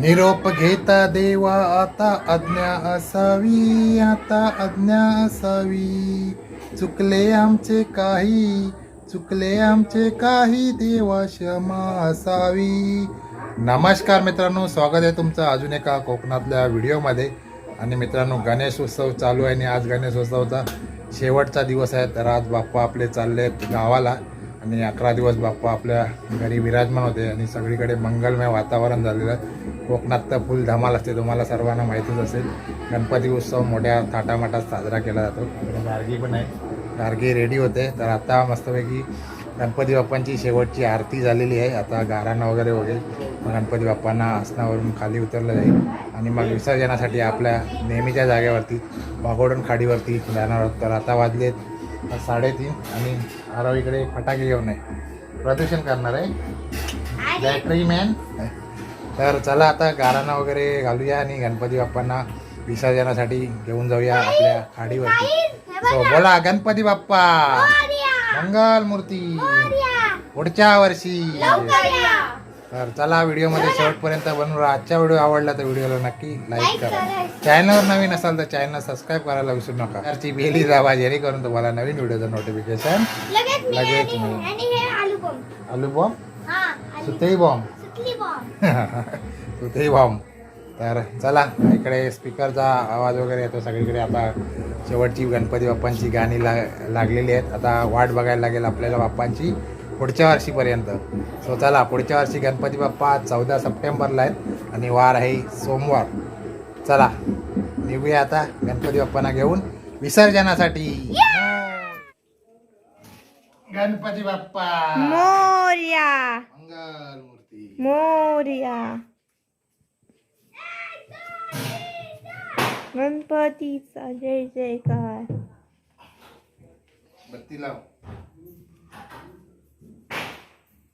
निरोप घेता देवा आता आज्ञा असावी आता आज्ञा असावी चुकले आमचे काही चुकले आमचे काही देवा क्षमा असावी. नमस्कार मित्रांनो स्वागत आहे तुमचं अजून एका कोकणातल्या व्हिडिओमध्ये. आणि मित्रांनो गणेश उत्सव चालू आहे आणि आज गणेश उत्सवचा शेवटचा दिवस आहे. तर आज बाप्पा आपले चालले आहेत गावाला. आणि अकरा दिवस बाप्पा आपल्या घरी विराजमान होते आणि सगळीकडे मंगलमय वातावरण झालेलं. आहे कोकणात तर फुल धमाल असते तुम्हाला सर्वांना माहितीच असेल. गणपती उत्सव मोठ्या थाटामाटात साजरा केला जातो. गार्गी पण आहे. गार्गी रेडी होते. तर आता मस्तपैकी गणपती बाप्पांची शेवटची आरती झालेली आहे. आता गाराणं वगैरे होईल. मग गणपती बाप्पांना आसनावरून खाली उतरलं जाईल. आणि मग विसर्जनासाठी आपल्या नेहमीच्या जागेवरती वाघोडण खाडीवरती जाणार आहोत. तर आता वाजलेत साडेतीन आणि आरव इकडे फटाके घेऊन आहे. प्रदूषण करणार आहे. बॅटरी मॅन तर चला आता गाराणा वगैरे घालूया आणि गणपती बाप्पांना विसर्जनासाठी घेऊन जाऊया आपल्या खाडीवरती. सो बोला गणपती बाप्पा. मंगल मूर्ती पुढच्या वर्षी. तर चला व्हिडिओमध्ये शेवटपर्यंत बनवू राहा. आजचा व्हिडिओ आवडला तर व्हिडिओला नक्की लाईक करा. चॅनलवर नवीन असाल तर चॅनल सबस्क्राईब करायला विसरू नका. त्याची बेली दाबा जेणेकरून तुम्हाला नवीन व्हिडिओचं नोटिफिकेशन लगेच मिळाली. आलू बॉम्ब सुतेई बॉम्ब सुतेई बॉम्ब तर चला इकडे स्पीकरचा आवाज वगैरे येतो. सगळीकडे आता शेवटची गणपती बाप्पांची गाणी ला लागलेली आहेत. आता वाट बघायला लागेल आपल्याला बाप्पांची. पुढच्या वर्षीपर्यंत. सो चला पुढच्या वर्षी गणपती बाप्पा चौदा सप्टेंबरला आहेत आणि वार आहे सोमवार. चला निघूया आता गणपती बाप्पांना घेऊन विसर्जनासाठी. गणपती बाप्पा. मोर्या. मंगल मूर्ती मोर्या. गणपतीचा जय जयकार. बत्ती लाव.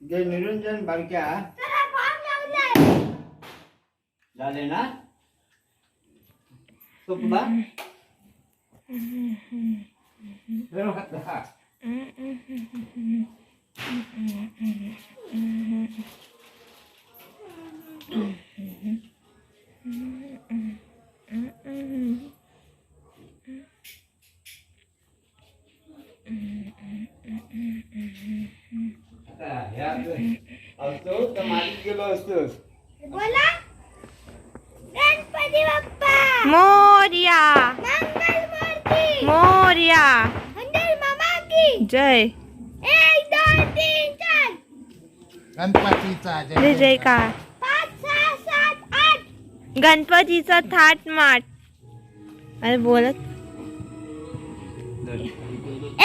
जय निरंजन बारक्या चला बॉम्ब लावलाय झाले ना तुपला असतो मागे गेलो असतोस बोला. गणपती बाप्पा. मोर्या. मंगल मूर्ती. मोर्या. हंडल मामा की. जय. एक दोन तीन चार. गणपतीचा जय जयकार. पाच सहा सात आठ. गणपतीचा थाट माट अरे बोलत.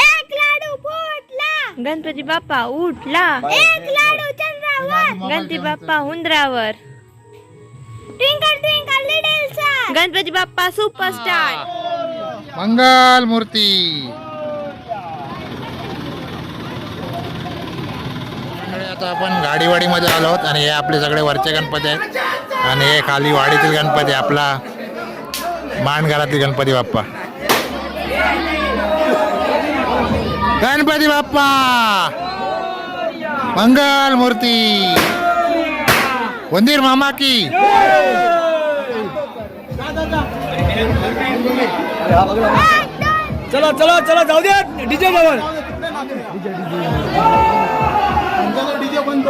एक लाडू फुटला गणपती बाप्पा उठला. एक लाडू Ganpati Bappa हुंदरावर twinkle twinkle little star Ganpati Bappa superstar Mangal Murti मंडळी, आता आपण गाडीवाडीमध्ये आलो आहोत आणि हे आपले सगळे वरचे गणपती आहेत. आणि हे खाली वाडीतील गणपती आपला माणघरातील गणपती बाप्पा. गणपती बाप्पा! मंगल मूर्ति वंदीर मामा की चला चला चला जाऊ द्या डीजे जवळ डीजे बंद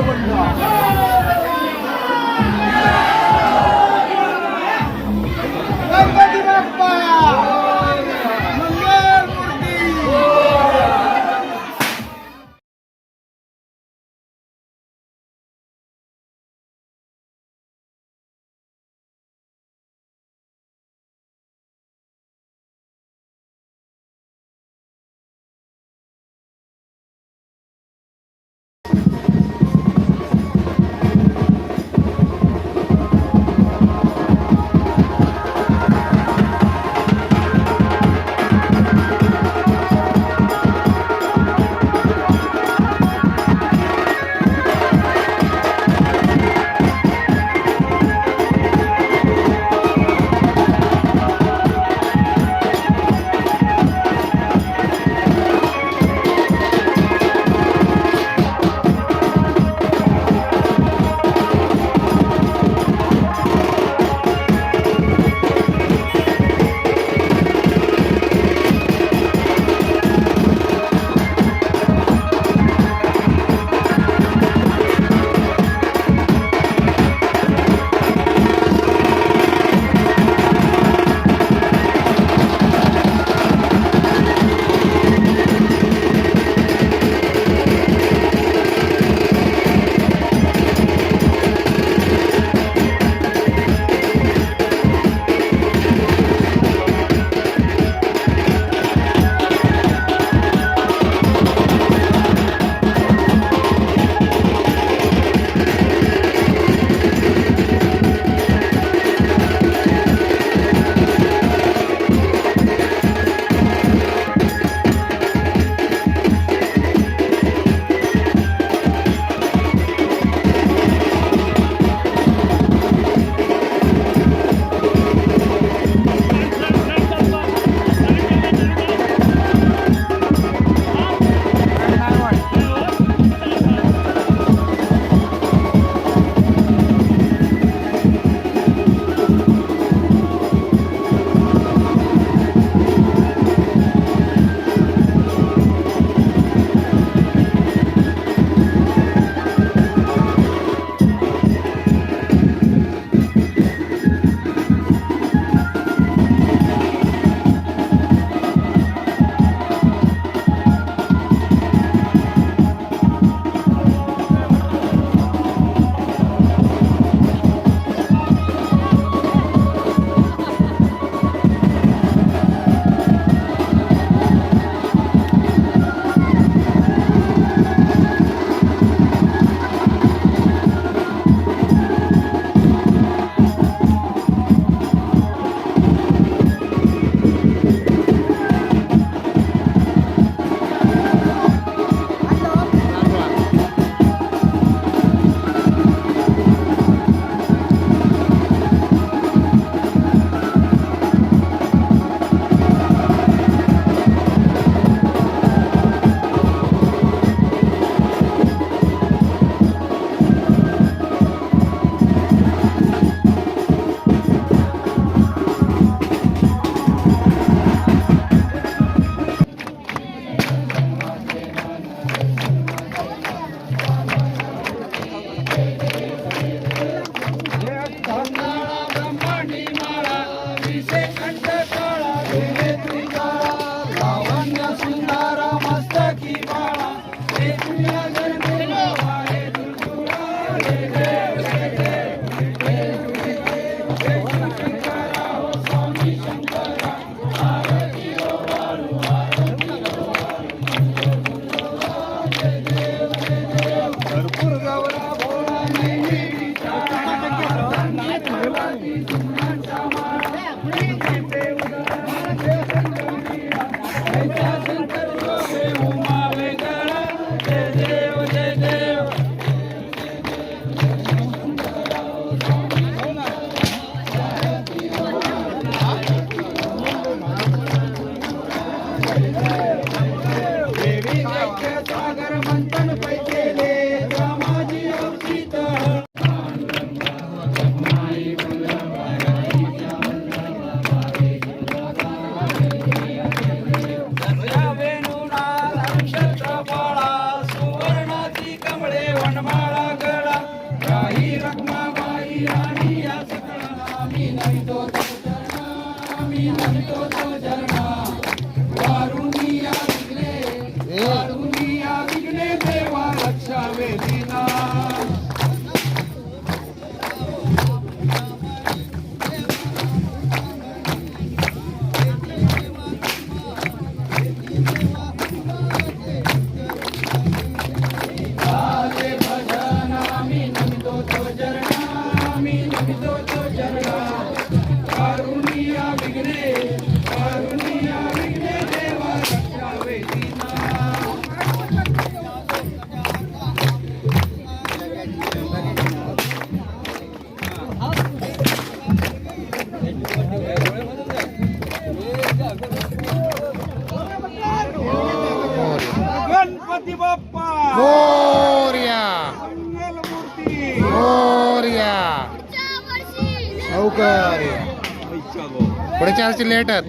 पुढे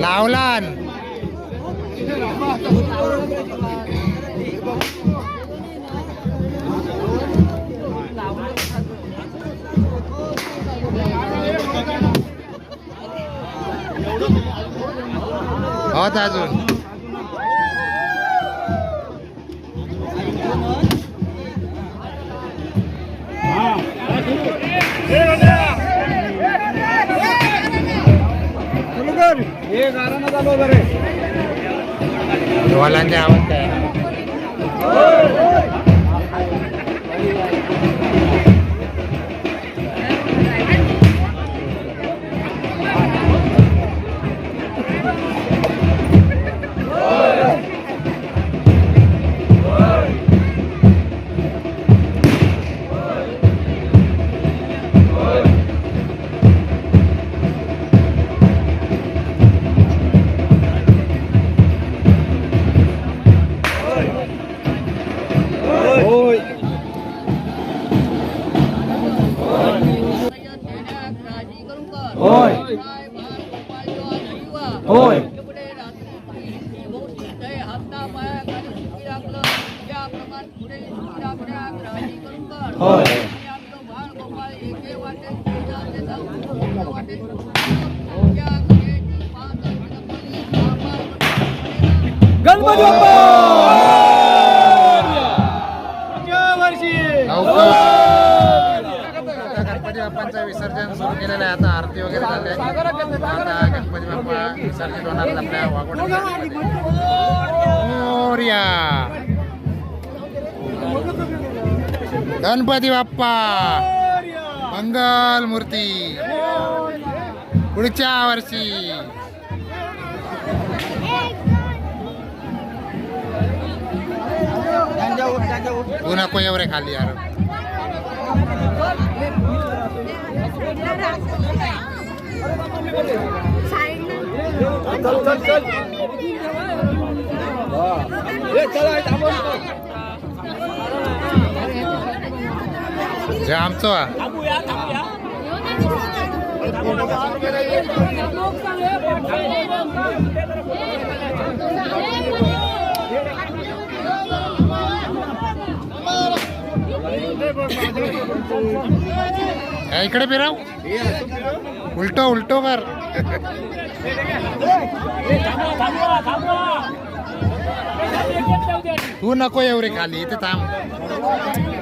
लावलान. अजून. हे गाणं चालू गणपती बाप्पा. मंगल मूर्ती. पुढच्या वर्षी. नको एवढे खाली यार. चल चल चल. हे आमचं इकडे फिराव उलटो उलटो कर तू नको एवढे खाली इथे थांब.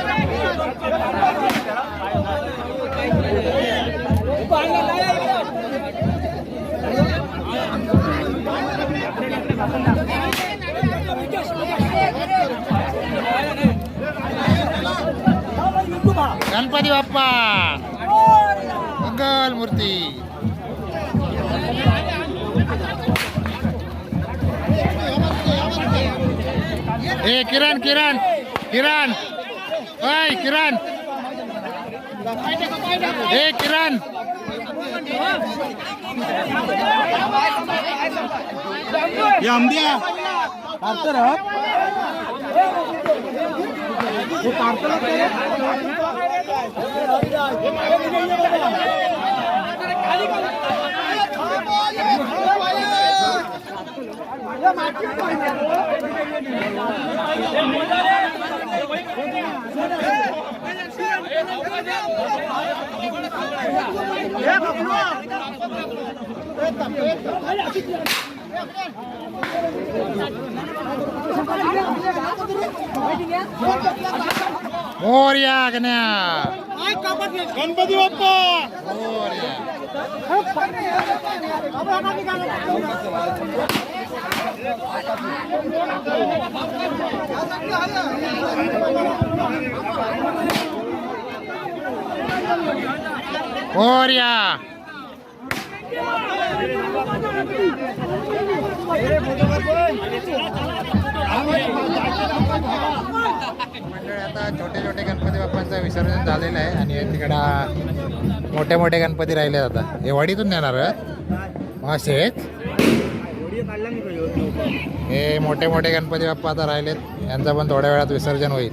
बाप्पा. मंगल मूर्ती. ए किरण किरण किरण. ओय किरण. ए किरण. हे आंबिया कारतर हे कारतर मोर्या गण्या. गणपती बाप्पा मोर्या. आता छोटे छोटे गणपती बाप्पांचं विसर्जन झालेलं आहे आणि तिकडं मोठे मोठे गणपती राहिले आता. हे वाडीतून नेणार असे हे मोठे मोठे गणपती बाप्पा आता राहिलेत. यांचं पण थोड्या वेळात विसर्जन होईल.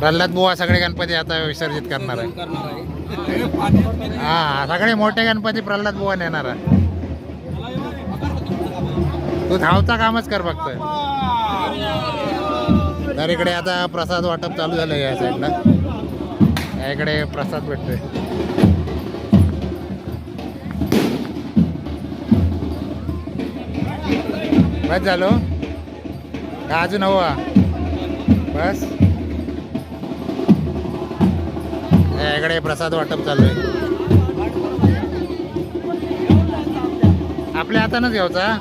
प्रल्हाद बुवा सगळे गणपती आता विसर्जित करणार आहे हा सगळे मोठे गणपती प्रल्हाद बुवा नेणार आहे तू धावता कामच कर फक्त. तर इकडे आता प्रसाद वाटप चालू झालं या साईडला. या इकडे प्रसाद भेटतोय. बस झालो. का अजून हवा. बस. या इकडे प्रसाद वाटप चालू आहे. आपल्या हातानंच घ्यायचा